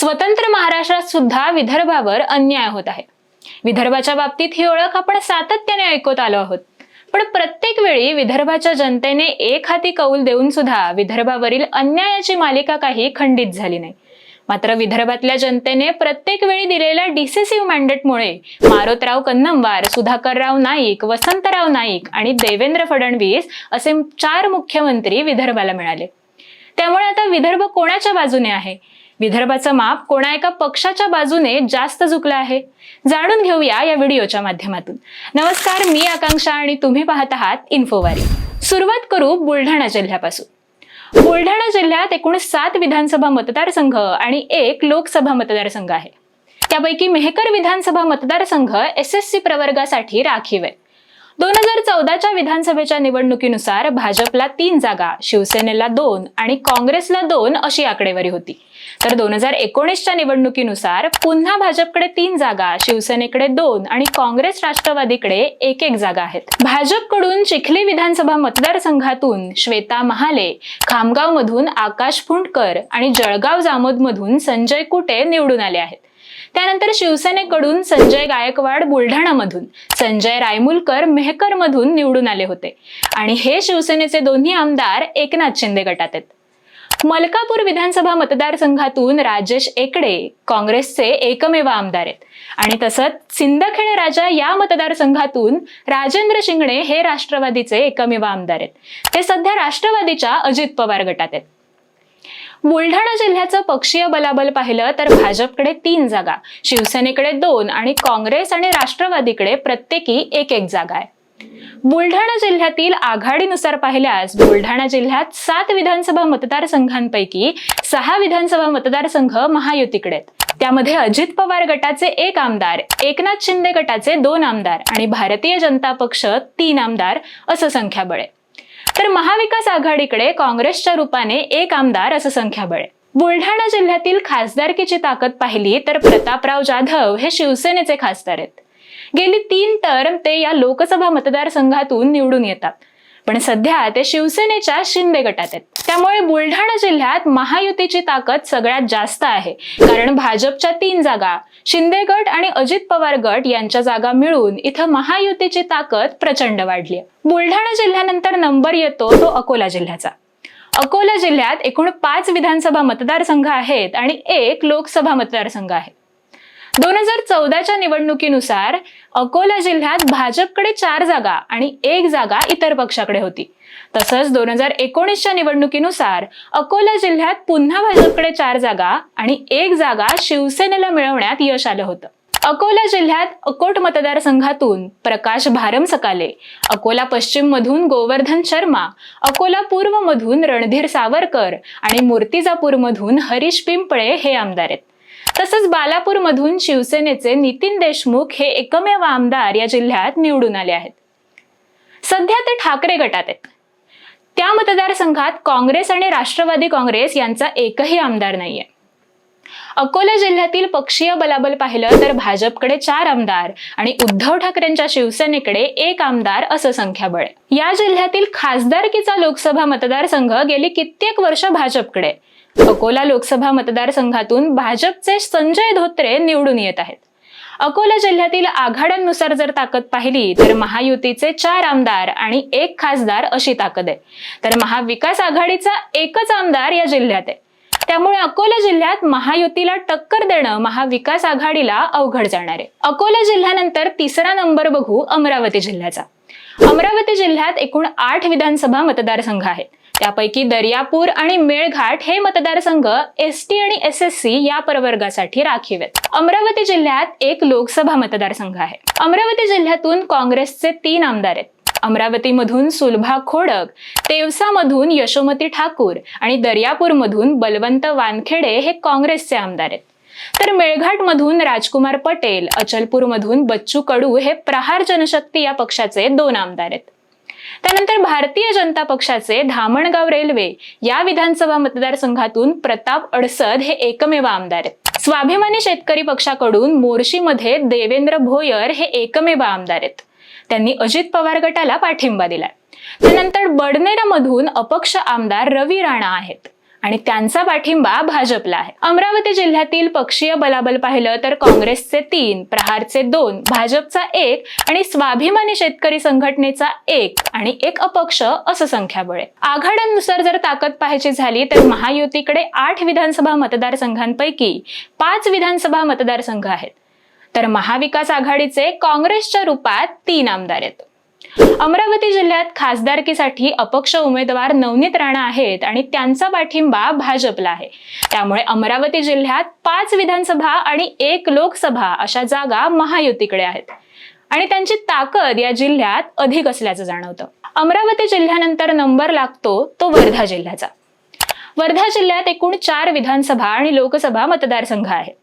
स्वतंत्र महाराष्ट्रात सुद्धा विदर्भावर अन्याय होत आहे. विदर्भाच्या बाबतीत ही ओळख आपण सातत्याने ऐकत आलो आहोत. पण प्रत्येक वेळी विदर्भाच्या जनतेने एक हाती कौल देऊन सुद्धा विदर्भावरील अन्यायाची मालिका काही खंडित झाली नाही. मात्र विदर्भातल्या जनतेने प्रत्येक वेळी दिलेल्या डिसिसिव्ह मॅन्डेटमुळे मारोतराव कन्नमवार सुधाकरराव नाईक वसंतराव नाईक आणि देवेंद्र फडणवीस असे चार मुख्यमंत्री विदर्भाला मिळाले. त्यामुळे आता विदर्भ कोणाच्या बाजूने आहे? विदर्भाचं माप कोणा एका पक्षाच्या बाजूने जास्त झुकलं आहे? जाणून घेऊया या व्हिडिओच्या माध्यमातून. नमस्कार मी आकांक्षा आणि तुम्ही पाहत आहात इन्फोवारी. सुरुवात करू बुलढाणा जिल्ह्यापासून. बुलढाणा जिल्ह्यात एकूण सात विधानसभा मतदारसंघ आणि एक लोकसभा मतदारसंघ आहे. त्यापैकी मेहकर विधानसभा मतदारसंघ एस एस सी प्रवर्गासाठी राखीव आहे. दोन हजार चौदाच्या विधानसभेच्या निवडणुकीनुसार भाजपला तीन जागा शिवसेनेला दोन आणि काँग्रेसला दोन अशी आकडेवारी होती. तर दोन हजार एकोणीसच्या निवडणुकीनुसार पुन्हा भाजपकडे तीन जागा शिवसेनेकडे दोन आणि काँग्रेस राष्ट्रवादीकडे एक एक जागा आहेत. भाजपकडून चिखली विधानसभा मतदारसंघातून श्वेता महाले खामगाव मधून आकाश फुंडकर आणि जळगाव जामोद मधून संजय कुटे निवडून आले आहेत. त्यानंतर शिवसेनेकडून संजय गायकवाड बुलढाणामधून संजय रायमुलकर मेहकर मधून निवडून आले होते. आणि हे शिवसेनेचे दोन्ही आमदार एकनाथ शिंदे गटात आहेत. मलकापूर विधानसभा मतदारसंघातून राजेश एकडे काँग्रेसचे एकमेव आमदार आहेत. आणि तसंच सिंदखेड राजा या मतदारसंघातून राजेंद्र शिंगणे हे राष्ट्रवादीचे एकमेव आमदार आहेत. ते सध्या राष्ट्रवादीच्या अजित पवार गटात आहेत. बुलढाणा जिल्ह्याचं पक्षीय बलाबल पाहिलं तर भाजपकडे तीन जागा शिवसेनेकडे दोन आणि काँग्रेस आणि राष्ट्रवादीकडे प्रत्येकी एक एक जागा आहे. बुलढाणा जिल्ह्यातील आघाडीनुसार पाहिल्यास बुलढाणा जिल्ह्यात सात विधानसभा मतदारसंघांपैकी सहा विधानसभा मतदारसंघ महायुतीकडे त्यामध्ये अजित पवार गटाचे एक आमदार एकनाथ शिंदे गटाचे दोन आमदार आणि भारतीय जनता पक्ष तीन आमदार असं संख्याबळ आहे. तर महाविकास आघाडीकडे काँग्रेसच्या रूपाने एक आमदार असं संख्याबळ आहे बुलढाणा जिल्ह्यातील खासदारकीची ताकद पाहिली तर प्रतापराव जाधव हे शिवसेनेचे खासदार आहेत. गेली तीन टर्म ते या लोकसभा मतदारसंघातून निवडून येतात. पण सध्या ते शिवसेनेच्या शिंदे गटात आहेत. त्यामुळे बुलढाणा जिल्ह्यात महायुतीची ताकद सगळ्यात जास्त आहे. कारण भाजपच्या तीन जागा शिंदे गट आणि अजित पवार गट यांच्या जागा मिळून इथं महायुतीची ताकद प्रचंड वाढली आहे. बुलढाणा जिल्ह्यानंतर नंबर येतो तो अकोला जिल्ह्याचा. अकोला जिल्ह्यात एकूण पाच विधानसभा मतदारसंघ आहेत आणि एक लोकसभा मतदारसंघ आहे. दोन हजार चौदाच्या निवडणुकीनुसार अकोला जिल्ह्यात भाजपकडे चार जागा आणि एक जागा इतर पक्षाकडे होती. तसंच दोन हजार एकोणीसच्या निवडणुकीनुसार अकोला जिल्ह्यात पुन्हा भाजपकडे चार जागा आणि एक जागा शिवसेनेला मिळवण्यात यश आलं होतं. अकोला जिल्ह्यात अकोट मतदारसंघातून प्रकाश भारम सकाले अकोला पश्चिम मधून गोवर्धन शर्मा अकोला पूर्व मधून रणधीर सावरकर आणि मूर्तिजापूर मधून हरीश पिंपळे हे आमदार आहेत. तसंच बालापूरमधून शिवसेनेचे नितीन देशमुख हे एकमेव आमदार या जिल्ह्यात निवडून आले आहेत. सध्या ते ठाकरे गटात आहेत. त्या मतदारसंघात काँग्रेस आणि राष्ट्रवादी काँग्रेस यांचा एकही आमदार नाहीये. अकोला जिल्ह्यातील पक्षीय बलाबल पाहिलं तर भाजपकडे चार आमदार आणि उद्धव ठाकरेंच्या शिवसेनेकडे एक आमदार असं संख्याबळ आहे. या जिल्ह्यातील खासदारकीचा लोकसभा मतदारसंघ गेली कित्येक वर्ष भाजपकडे अकोला लोकसभा मतदारसंघातून भाजपचे संजय धोत्रे निवडून येत आहेत. अकोला जिल्ह्यातील आघाड्यांनुसार जर ताकद पाहिली तर महायुतीचे चार आमदार आणि एक खासदार अशी ताकद आहे. तर महाविकास आघाडीचा एकच आमदार या जिल्ह्यात आहे. त्यामुळे अकोला जिल्ह्यात महायुतीला टक्कर देणं महाविकास आघाडीला अवघड जाणार आहे. अकोला जिल्ह्यानंतर तिसरा नंबर बघू अमरावती जिल्ह्याचा. अमरावती जिल्ह्यात एकूण आठ विधानसभा मतदारसंघ आहेत. त्यापैकी दर्यापूर आणि मेळघाट हे मतदारसंघ एस टी आणि एस एस सी या प्रवर्गासाठी राखीव आहेत अमरावती जिल्ह्यात एक लोकसभा मतदारसंघ आहे. अमरावती जिल्ह्यातून काँग्रेसचे तीन आमदार आहेत. अमरावतीमधून सुलभा खोडक तेवसामधून यशोमती ठाकूर आणि दर्यापूरमधून बलवंत वानखेडे हे काँग्रेसचे आमदार आहेत. तर मेळघाटमधून राजकुमार पटेल अचलपूरमधून बच्चू कडू हे प्रहार जनशक्ती या पक्षाचे दोन आमदार आहेत. त्यानंतर भारतीय जनता पक्षाचे धामणगाव रेल्वे या विधानसभा मतदारसंघातून प्रताप अडसद हे एकमेव आमदार आहेत. स्वाभिमानी शेतकरी पक्षाकडून मोर्शीमध्ये देवेंद्र भोयर हे एकमेव आमदार आहेत. त्यांनी अजित पवार गटाला पाठिंबा दिलाय. त्यानंतर बडनेरामधून अपक्ष आमदार रवी राणा आहेत. आणि त्यांचा पाठिंबा भाजपला आहे. अमरावती जिल्ह्यातील पक्षीय बलाबल पाहिलं तर काँग्रेसचे तीन प्रहारचे दोन भाजपचा एक आणि स्वाभिमानी शेतकरी संघटनेचा एक आणि एक अपक्ष असं संख्याबळ आहे. आघाड्यांनुसार जर ताकद पाहायची झाली तर महायुतीकडे आठ विधानसभा मतदारसंघांपैकी पाच विधानसभा मतदारसंघ आहेत. तर महाविकास आघाडीचे काँग्रेसच्या रूपात तीन आमदार आहेत. अमरावती जिल्ह्यात खासदारकीसाठी अपक्ष उमेदवार नवनीत राणा आहेत आणि त्यांचा पाठिंबा भाजपला आहे. त्यामुळे अमरावती जिल्ह्यात पाच विधानसभा आणि एक लोकसभा अशा जागा महायुतीकडे आहेत. आणि त्यांची ताकद या जिल्ह्यात अधिक असल्याचं जाणवतं. अमरावती जिल्ह्यानंतर नंबर लागतो तो वर्धा जिल्ह्याचा. वर्धा जिल्ह्यात एकूण चार विधानसभा आणि लोकसभा मतदारसंघ आहेत.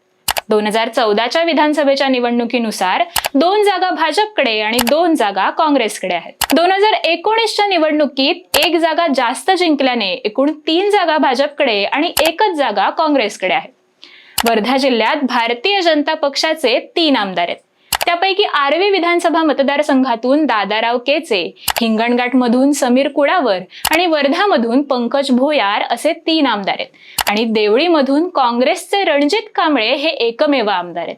दोन हजार चौदाच्या विधानसभेच्या निवडणुकीनुसार दोन जागा भाजपकडे आणि दोन जागा काँग्रेसकडे आहेत. दोन हजार एकोणीसच्या निवडणुकीत एक जागा जास्त जिंकल्याने एकूण तीन जागा भाजपकडे आणि एकच जागा काँग्रेसकडे आहे. वर्धा जिल्ह्यात भारतीय जनता पक्षाचे तीन आमदार आहेत. त्यापैकी आर्वी विधानसभा मतदारसंघातून दादाराव केचे हिंगणघाटमधून समीर कुडावर आणि वर्धामधून पंकज भोयार असे तीन आमदार आहेत. आणि देवळीमधून काँग्रेसचे रणजित कांबळे हे एकमेव आमदार आहेत.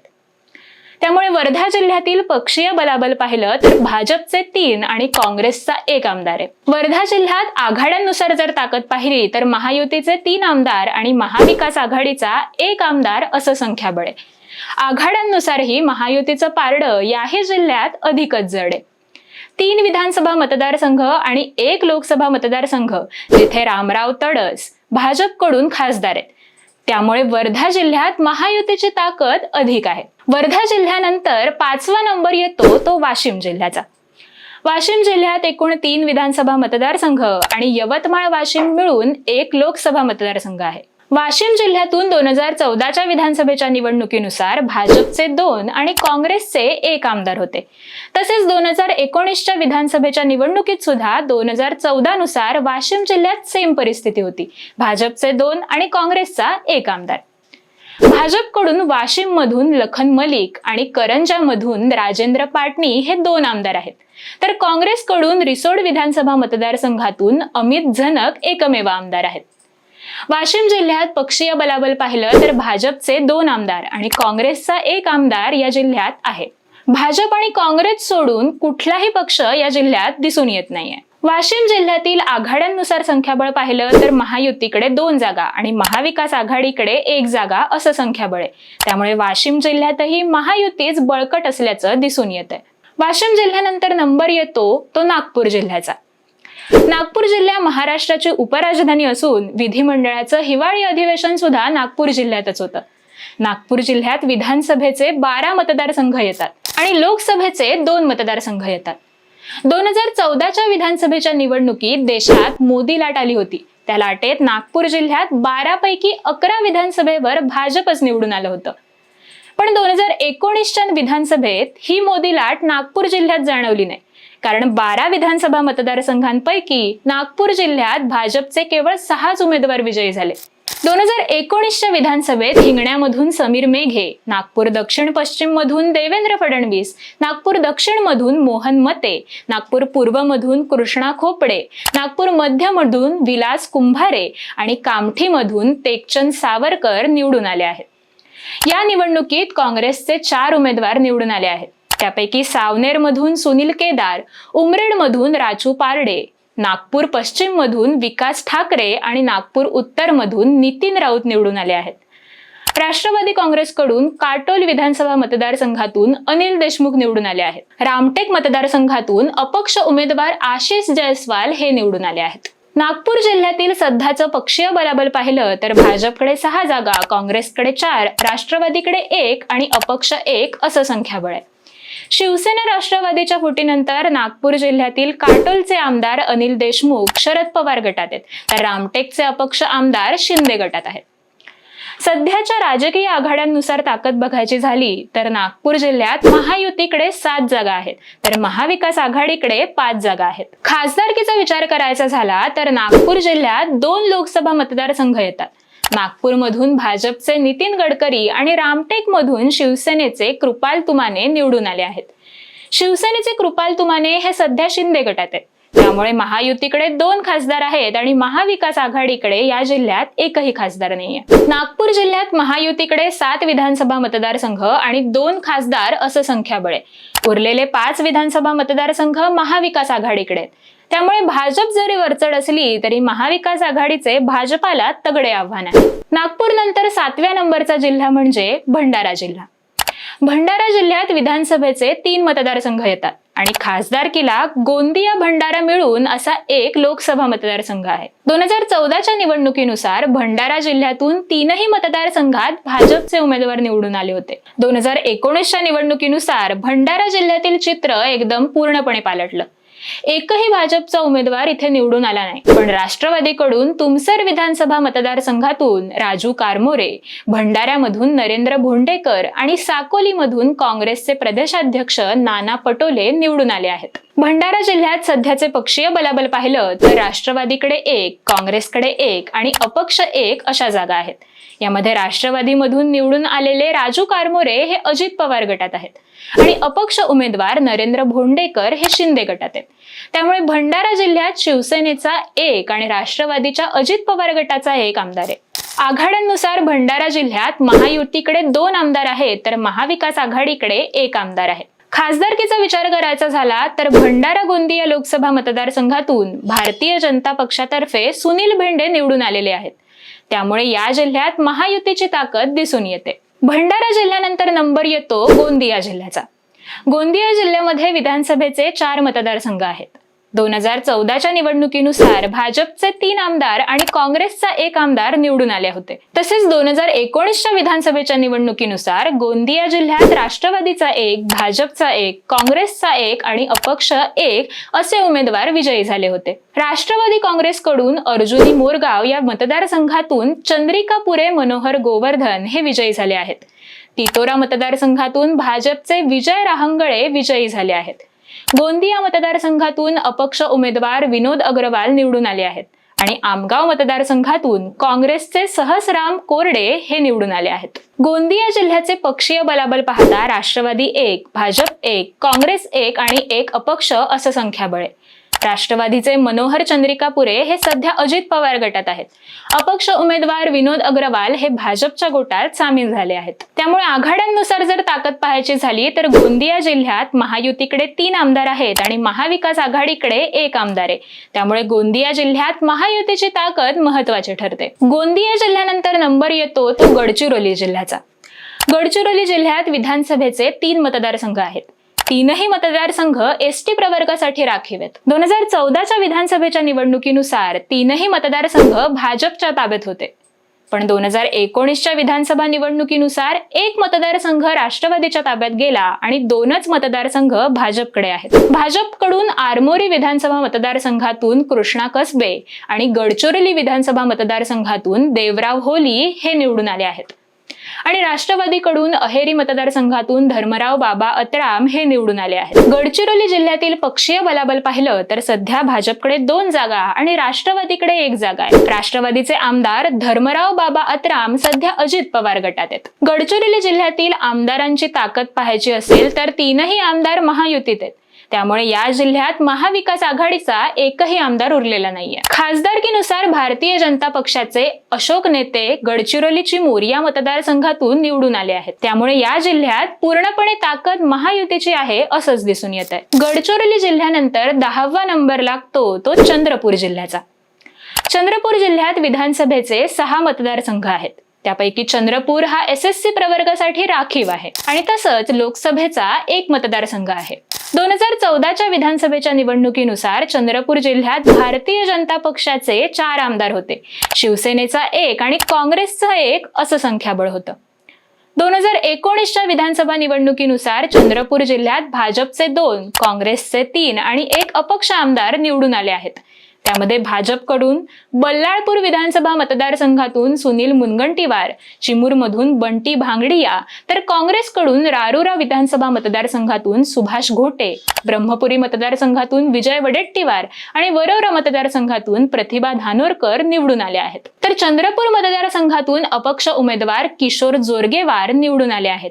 त्यामुळे वर्धा जिल्ह्यातील पक्षीय बलाबल पाहिलं तर भाजपचे तीन आणि काँग्रेसचा एक आमदार आहे. वर्धा जिल्ह्यात आघाड्यांनुसार जर ताकद पाहिली तर महायुतीचे तीन आमदार आणि महाविकास आघाडीचा एक आमदार असं संख्याबळ आहे. आघाड्यांनुसारही महायुतीचं पारडं याही जिल्ह्यात अधिकच जड आहे. तीन विधानसभा मतदारसंघ आणि एक लोकसभा मतदारसंघ जिथे रामराव तडस भाजपकडून खासदार आहेत. त्यामुळे वर्धा जिल्ह्यात महायुतीची ताकद अधिक आहे. वर्धा जिल्ह्यानंतर पाचवा नंबर येतो तो वाशिम जिल्ह्याचा. वाशिम जिल्ह्यात एकूण तीन विधानसभा मतदारसंघ आणि यवतमाळ वाशिम मिळून एक लोकसभा मतदारसंघ आहे. वाशिम जिल्ह्यातून दोन हजार चौदाच्या विधानसभेच्या निवडणुकीनुसार भाजपचे दोन आणि काँग्रेसचे एक आमदार होते. तसेच दोन हजार एकोणीसच्या विधानसभेच्या निवडणुकीत सुद्धा दोन हजार चौदा नुसार वाशिम जिल्ह्यात सेम परिस्थिती होती. भाजपचे दोन आणि काँग्रेसचा एक आमदार. भाजपकडून वाशिम मधून लखन मलिक आणि करंजामधून राजेंद्र पाटणी हे दोन आमदार आहेत. तर काँग्रेसकडून रिसोड विधानसभा मतदारसंघातून अमित झनक एकमेव आमदार आहेत. वाशिम जिल्ह्यात पक्षीय बलाबल पाहिलं तर भाजपचे दोन आमदार आणि काँग्रेसचा एक आमदार या जिल्ह्यात आहे. भाजप आणि काँग्रेस सोडून कुठलाही पक्ष या जिल्ह्यात दिसून येत नाहीये. वाशिम जिल्ह्यातील आघाड्यांनुसार संख्याबळ पाहिलं तर महायुतीकडे दोन जागा आणि महाविकास आघाडीकडे एक जागा असं संख्याबळ आहे. त्यामुळे वाशिम जिल्ह्यातही महायुतीच बळकट असल्याचं दिसून येत आहे वाशिम जिल्ह्यानंतर नंबर येतो तो नागपूर जिल्ह्याचा. नागपूर जिल्हा महाराष्ट्राची उपराजधानी असून विधिमंडळाचं हिवाळी अधिवेशन सुद्धा नागपूर जिल्ह्यातच होतं. नागपूर जिल्ह्यात विधानसभेचे बारा मतदारसंघ येतात आणि लोकसभेचे दोन मतदारसंघ येतात. दोन हजार चौदाच्या विधानसभेच्या निवडणुकीत देशात मोदी लाट आली होती. त्या लाटेत नागपूर जिल्ह्यात बारा पैकी अकरा विधानसभेवर भाजपच निवडून आलं होतं. पण दोन हजार एकोणीसच्या विधानसभेत ही मोदी लाट नागपूर जिल्ह्यात जाणवली नाही. कारण बारा विधानसभा मतदारसंघांपैकी नागपूर जिल्ह्यात भाजपचे केवळ सहाच उमेदवार विजयी झाले. दोन हजार एकोणीसच्या विधानसभेत हिंगण्यामधून समीर मेघे नागपूर दक्षिण पश्चिम मधून देवेंद्र फडणवीस नागपूर दक्षिण मधून मोहन मते नागपूर पूर्व मधून कृष्णा खोपडे नागपूर मध्य मधून विलास कुंभारे आणि कामठीमधून तेगचंद सावरकर निवडून आले आहेत. या निवडणुकीत काँग्रेसचे चार उमेदवार निवडून आले आहेत. त्यापैकी सावनेर मधून सुनील केदार उमरेड मधून राजू पारडे नागपूर पश्चिम मधून विकास ठाकरे आणि नागपूर उत्तर मधून नितीन राऊत निवडून आले आहेत. राष्ट्रवादी काँग्रेसकडून काटोल विधानसभा मतदारसंघातून अनिल देशमुख निवडून आले आहेत. रामटेक मतदारसंघातून अपक्ष उमेदवार आशिष जयस्वाल हे निवडून आले आहेत. नागपूर जिल्ह्यातील सध्याचं पक्षीय बलाबल पाहिलं तर भाजपकडे सहा जागा काँग्रेसकडे चार राष्ट्रवादीकडे एक आणि अपक्ष एक असं संख्याबळ आहे. शिवसेना राष्ट्रवादीच्या फुटीनंतर नागपूर जिल्ह्यातील काटोलचे आमदार अनिल देशमुख शरद पवार गटात आहेत. तर रामटेकचे अपक्ष आमदार शिंदे गटात आहेत. सध्याच्या राजकीय आघाड्यांनुसार ताकद बघायची झाली तर नागपूर जिल्ह्यात महायुतीकडे सात जागा आहेत. तर महाविकास आघाडीकडे पाच जागा आहेत. खासदारकीचा विचार करायचा झाला तर नागपूर जिल्ह्यात दोन लोकसभा मतदारसंघ येतात. नागपूरमधून भाजपचे नितीन गडकरी आणि रामटेकमधून शिवसेनेचे कृपाल तुमाने निवडून आले आहेत. शिवसेनेचे कृपाल तुमाने हे सध्या शिंदे गटात आहेत. त्यामुळे महायुतीकडे दोन खासदार आहेत आणि महाविकास आघाडीकडे या जिल्ह्यात एकही खासदार नाहीये. नागपूर जिल्ह्यात महायुतीकडे सात विधानसभा मतदारसंघ आणि दोन खासदार असं संख्याबळ आहे. उरलेले पाच विधानसभा मतदारसंघ महाविकास आघाडीकडे आहेत. त्यामुळे भाजप जरी वरचढ असली तरी महाविकास आघाडीचे भाजपाला तगडे आव्हान आहे. नागपूर नंतर सातव्या नंबरचा जिल्हा म्हणजे भंडारा जिल्हा. भंडारा जिल्ह्यात विधानसभेचे तीन मतदारसंघ येतात आणि खासदारकीला गोंदिया भंडारा मिळून असा एक लोकसभा मतदारसंघ आहे. दोन हजार चौदाच्या निवडणुकीनुसार भंडारा जिल्ह्यातून तीनही मतदारसंघात भाजपचे उमेदवार निवडून आले होते. दोन हजार एकोणीसच्या निवडणुकीनुसार भंडारा जिल्ह्यातील चित्र एकदम पूर्णपणे पालटलं. एकही भाजपचा उमेदवार इथे निवडून आला नाही. पण राष्ट्रवादीकडून तुमसर विधानसभा मतदारसंघातून राजू कारमोरे भंडाऱ्यामधून नरेंद्र भोंडेकर आणि साकोलीमधून काँग्रेसचे प्रदेशाध्यक्ष नाना पटोले निवडून आले आहेत. भंडारा जिल्ह्यात सध्याचे पक्षीय बलाबल पाहिलं तर राष्ट्रवादीकडे एक काँग्रेसकडे एक आणि अपक्ष एक अशा जागा आहेत. यामध्ये राष्ट्रवादीमधून निवडून आलेले राजू कारमोरे हे अजित पवार गटात आहेत. आणि अपक्ष उमेदवार नरेंद्र भोंडेकर हे शिंदे गटात आहेत. त्यामुळे भंडारा जिल्ह्यात शिवसेनेचा एक आणि राष्ट्रवादीच्या अजित पवार गटाचा एक आमदार आहे. आघाड्यांनुसार भंडारा जिल्ह्यात महायुतीकडे दोन आमदार आहेत तर महाविकास आघाडीकडे एक आमदार आहे. खासदारकीचा विचार करायचा झाला तर भंडारा गोंदिया लोकसभा मतदारसंघातून भारतीय जनता पक्षातर्फे सुनील भेंडे निवडून आलेले आहेत. त्यामुळे या जिल्ह्यात महायुतीची ताकद दिसून येते. भंडारा जिल्ह्यानंतर नंबर येतो गोंदिया जिल्ह्याचा. गोंदिया जिल्ह्यामध्ये विधानसभेचे चार मतदारसंघ आहेत. दोन हजार चौदाच्या निवडणुकीनुसार भाजपचे तीन आमदार आणि काँग्रेसचा एक आमदार निवडून आले होते. तसेच दोन हजार एकोणीसच्या विधानसभेच्या निवडणुकीनुसार गोंदिया जिल्ह्यात राष्ट्रवादीचा एक भाजपचा एक काँग्रेसचा एक आणि अपक्ष एक असे उमेदवार विजयी झाले होते. राष्ट्रवादी काँग्रेसकडून अर्जुनी मोरगाव या मतदारसंघातून चंद्रिका पुरे मनोहर गोवर्धन हे विजयी झाले आहेत. तितोरा मतदारसंघातून भाजपचे विजय राहंगळे विजयी झाले आहेत. गोंदिया मतदारसंघातून अपक्ष उमेदवार विनोद अग्रवाल निवडून आले आहेत. आणि आमगाव मतदारसंघातून काँग्रेसचे सहसराम कोरडे हे निवडून आले आहेत. गोंदिया जिल्ह्याचे पक्षीय बलाबल पाहता राष्ट्रवादी एक भाजप एक काँग्रेस एक आणि एक अपक्ष असं संख्याबळ आहे. राष्ट्रवादीचे मनोहर चंद्रिका पुरे हे सध्या अजित पवार गटात आहेत. अपक्ष उमेदवार विनोद अग्रवाल हे भाजपच्या गोटात सामील झाले आहेत. त्यामुळे आघाड्यांनुसार जर ताकद पाहायची झाली तर गोंदिया जिल्ह्यात महायुतीकडे तीन आमदार आहेत आणि महाविकास आघाडीकडे एक आमदार आहे. त्यामुळे गोंदिया जिल्ह्यात महायुतीची ताकद महत्वाची ठरते. गोंदिया जिल्ह्यानंतर नंबर येतो तो गडचिरोली जिल्ह्याचा. गडचिरोली जिल्ह्यात विधानसभेचे तीन मतदारसंघ आहेत. तीनही मतदारसंघ एस टी प्रवर्गासाठी राखीव आहेत दोन हजार चौदाच्या विधानसभेच्या निवडणुकीनुसार तीनही मतदारसंघ भाजपच्या ताब्यात होते. पण दोन हजार एकोणीसच्या विधानसभा निवडणुकीनुसार एक मतदारसंघ राष्ट्रवादीच्या ताब्यात गेला आणि दोनच मतदारसंघ भाजपकडे आहेत. भाजपकडून आरमोरी विधानसभा मतदारसंघातून कृष्णा कसबे आणि गडचिरोली विधानसभा मतदारसंघातून देवराव होली हे निवडून आले आहेत. आणि राष्ट्रवादीकडून अहेरी मतदारसंघातून धर्मराव बाबा अतराम हे निवडून आले आहेत. गडचिरोली जिल्ह्यातील पक्षीय बलाबल पाहिलं तर सध्या भाजपकडे दोन जागा आणि राष्ट्रवादीकडे एक जागा आहे. राष्ट्रवादीचे आमदार धर्मराव बाबा अतराम सध्या अजित पवार गटात आहेत. गडचिरोली जिल्ह्यातील आमदारांची ताकद पाहायची असेल तर तीनही आमदार महायुतीत आहेत. त्यामुळे या जिल्ह्यात महाविकास आघाडीचा एकही आमदार उरलेला नाहीये. खासदारकीनुसार भारतीय जनता पक्षाचे अशोक नेते गडचिरोली चिमूर या मतदारसंघातून निवडून आले आहेत. त्यामुळे या जिल्ह्यात पूर्णपणे ताकद महायुतीची आहे असंच दिसून येत आहे. गडचिरोली जिल्ह्यानंतर दहावा नंबर लागतो तो चंद्रपूर जिल्ह्याचा. चंद्रपूर जिल्ह्यात विधानसभेचे सहा मतदारसंघ आहेत. त्यापैकी चंद्रपूर हा एस एस सी प्रवर्गासाठी राखीव आहे. आणि तसंच लोकसभेचा एक मतदारसंघ आहे. दोन हजार चौदाच्या विधानसभेच्या निवडणुकीनुसार चंद्रपूर जिल्ह्यात भारतीय जनता पक्षाचे चार आमदार होते. शिवसेनेचा एक आणि काँग्रेसचा एक असं संख्याबळ होतं. दोन हजार एकोणीसच्या विधानसभा निवडणुकीनुसार चंद्रपूर जिल्ह्यात भाजपचे दोन काँग्रेसचे तीन आणि एक अपक्ष आमदार निवडून आले आहेत. त्यामध्ये भाजपकडून बल्लाळपूर विधानसभा मतदारसंघातून सुनील मुनगंटीवार चिमूरमधून बंटी भांगडिया तर काँग्रेसकडून रारुरा विधानसभा मतदारसंघातून सुभाष घोटे ब्रह्मपुरी मतदारसंघातून विजय वडेट्टीवार आणि वरवरा मतदारसंघातून प्रतिभा धानोरकर निवडून आले आहेत. तर चंद्रपूर मतदारसंघातून अपक्ष उमेदवार किशोर जोरगेवार निवडून आले आहेत.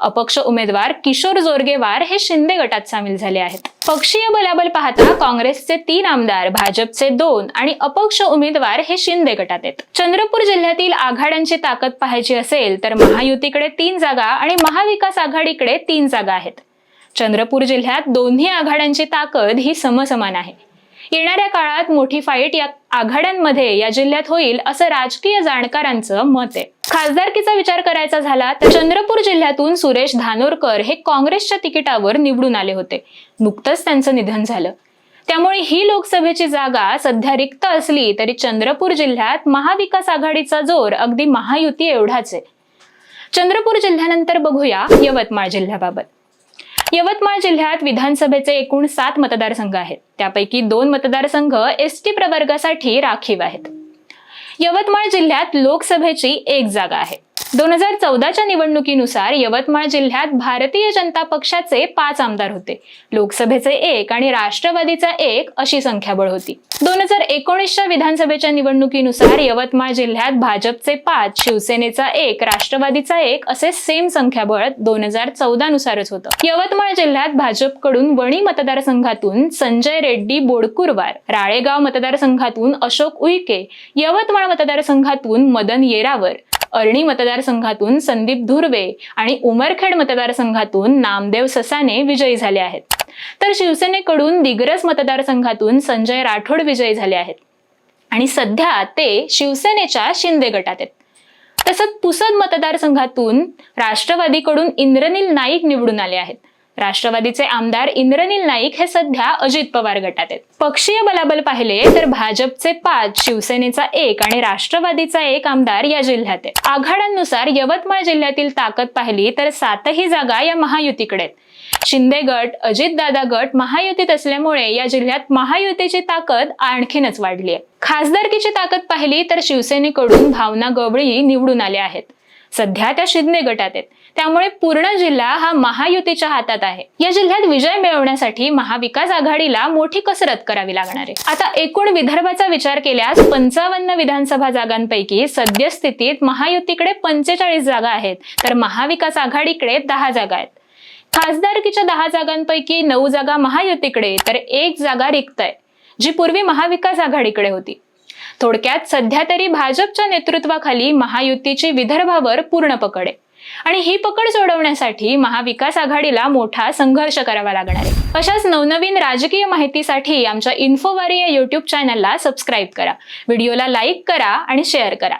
अपक्ष उमेदवार किशोर जोरगेवार हे शिंदे गटात सामील झाले आहेत. पक्षीय बलाबल पाहता काँग्रेसचे तीन आमदार भाजपचे दोन आणि अपक्ष उमेदवार हे शिंदे गटात आहेत. चंद्रपूर जिल्ह्यातील आघाड्यांची ताकद पाहायची असेल तर महायुतीकडे तीन जागा आणि महाविकास आघाडीकडे तीन जागा आहेत. चंद्रपूर जिल्ह्यात दोन्ही आघाड्यांची ताकद ही समसमान आहे. येणाऱ्या काळात मोठी फाईट या आघाड्यांमध्ये या जिल्ह्यात होईल असं राजकीय जाणकारांचं मत आहे. खासदारकीचा विचार करायचा झाला तर चंद्रपूर जिल्ह्यातून सुरेश धानोरकर हे काँग्रेसच्या तिकिटावर निवडून आले होते. नुकतंच त्यांचं निधन झालं. त्यामुळे ही लोकसभेची जागा सध्या रिक्त असली तरी चंद्रपूर जिल्ह्यात महाविकास आघाडीचा जोर अगदी महायुती एवढाच आहे. चंद्रपूर जिल्ह्यानंतर बघूया यवतमाळ जिल्ह्याबाबत. यवतमाळ जिल्ह्यात विधानसभेचे एकूण सात मतदारसंघ आहेत. त्यापैकी दोन मतदारसंघ एस टी प्रवर्गासाठी राखीव आहेत. यवतमाळ जिल्ह्यात लोकसभेची एक जागा आहे. दोन हजार चौदाच्या निवडणुकीनुसार यवतमाळ जिल्ह्यात भारतीय जनता पक्षाचे पाच आमदार होते. लोकसभेचे एक आणि राष्ट्रवादीचा एक अशी संख्याबळ होती. दोन हजार एकोणीसच्या विधानसभेच्या निवडणुकीनुसार यवतमाळ जिल्ह्यात भाजपचे पाच शिवसेनेचा एक राष्ट्रवादीचा एक असे सेम संख्याबळ दोन हजार चौदा नुसारच होतं. यवतमाळ जिल्ह्यात भाजपकडून वणी मतदारसंघातून संजय रेड्डी बोडकुरवार राळेगाव मतदारसंघातून अशोक उईके यवतमाळ मतदारसंघातून मदन येरावर अर्णी मतदारसंघातून संदीप धुर्वे आणि उमरखेड मतदारसंघातून नामदेव ससाने विजयी झाले आहेत. तर शिवसेनेकडून दिग्रस मतदारसंघातून संजय राठोड विजयी झाले आहेत. आणि सध्या ते शिवसेनेच्या शिंदे गटात आहेत. तसंच पुसद मतदारसंघातून राष्ट्रवादीकडून इंद्रनील नाईक निवडून आले आहेत. राष्ट्रवादीचे आमदार इंद्रनील नाईक हे सध्या अजित पवार गटात आहेत. पक्षीय बलाबल पाहिले तर भाजपचे पाच शिवसेनेचा एक आणि राष्ट्रवादीचा एक आमदार या जिल्ह्यात आहे आघाड्यांनुसार यवतमाळ जिल्ह्यातील ताकद पाहिली तर सातही जागा या महायुतीकडे आहेत. शिंदे गट अजितदादा गट महायुतीत असल्यामुळे या जिल्ह्यात महायुतीची ताकद आणखीनच वाढली आहे. खासदारकीची ताकद पाहिली तर शिवसेनेकडून भावना गवळी निवडून आल्या आहेत. सध्या त्या शिंदे गटात आहेत. त्यामुळे पूर्ण जिल्हा हा महायुतीच्या हातात आहे. या जिल्ह्यात विजय मिळवण्यासाठी महाविकास आघाडीला मोठी कसरत करावी लागणार आहे. आता एकूण विदर्भाचा विचार केल्यास पंचावन्न विधानसभा जागांपैकी सद्यस्थितीत महायुतीकडे पंचेचाळीस जागा आहेत तर महाविकास आघाडीकडे दहा जागा आहेत. खासदारकीच्या दहा जागांपैकी नऊ जागा महायुतीकडे तर एक जागा रिक्त आहे जी पूर्वी महाविकास आघाडीकडे होती. थोडक्यात सध्या तरी भाजपच्या नेतृत्वाखाली महायुतीची विदर्भावर पूर्ण पकड आहे. आणि ही पकड सोडवण्यासाठी महाविकास आघाडीला मोठा संघर्ष करावा लागणार आहे. अशाच नवनवीन राजकीय माहितीसाठी आमच्या इन्फोवारी या युट्यूब चॅनलला सबस्क्राईब करा. व्हिडिओला लाईक करा आणि शेअर करा.